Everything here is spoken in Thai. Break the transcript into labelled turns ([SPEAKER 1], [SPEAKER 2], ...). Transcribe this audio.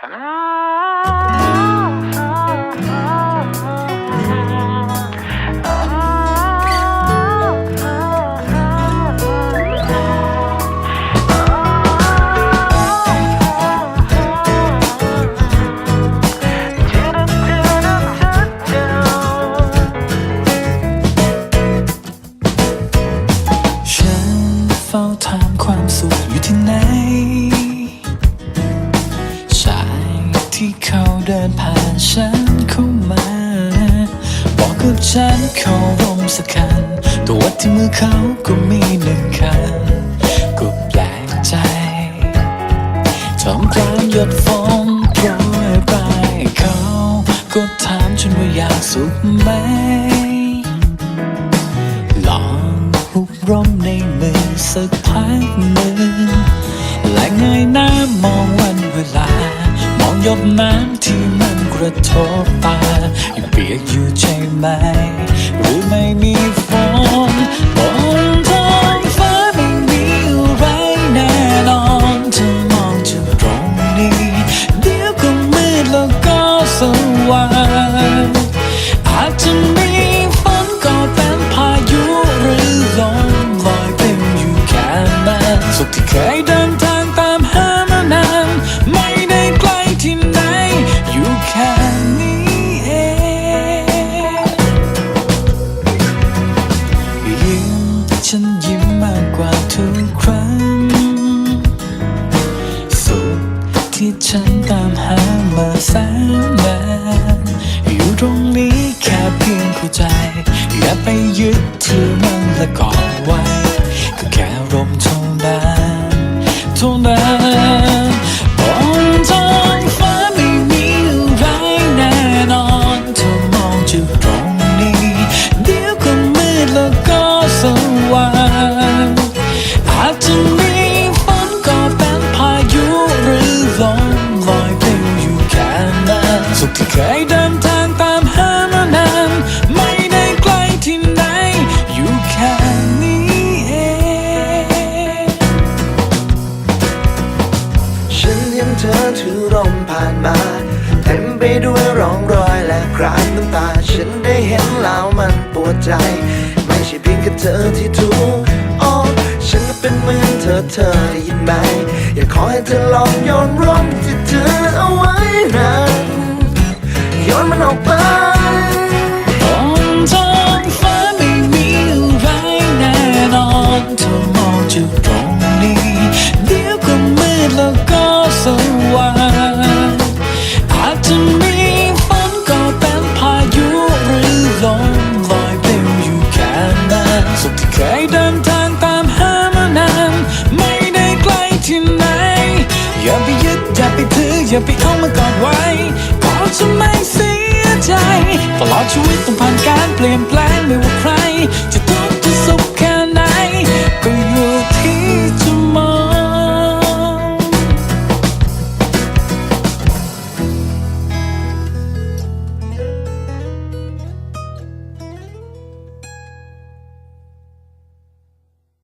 [SPEAKER 1] ฉั กับฉันเขารมสักคันตัววัดที่มือเขาก็มีหนึ่งคันก็แปลกใจทำกลางหยดฝนโปรยปลายเขาก็ถามฉันว่าอยากสุขไหม ลองหุบร่มในมือสักพักหนึ่งและเงยหน้ามองวันเวลา มองหยดน้ำที่มัน กระทบตายังเปียกอยู่ใช่ไหมหรือไม่มีฝนบนท้องฟ้าไม่มีอะไรแน่นอนเธอมองจากตรงนี้ เดี๋ยวก็มืดแล้วก็สว่าง เท่านั้นบนท้องฟ้าไม่มีอะไรแน่นอนเธอมองจากตรงนี้ เดี๋ยวก็มืดแล้วก็สว่างอาจจะมีฝนก็เป็นพายุหรือลมลอยปลิวอยู่แค่นั้นสุขที่เคยเดิน ด้
[SPEAKER 2] วยร่องรอยและคราบน้ำตา ฉันได้เห็นแล้วมันปวดใจ ไม่ใช่เพียงแค่เธอที่ทุกอ๋อฉันก็เป็นเหมือนเธอเธอได้ยินไหม อยากขอให้เธอลองโยนร่มที่เธอเอาไว้นั้นโยนมันออกไป
[SPEAKER 1] อย่าไปยึดอย่าไปถืออย่าไปเอามากอดไว้ก็จะไม่เสียใจ ตลอดชีวิตต้องผ่านการเปลี่ยนแปลง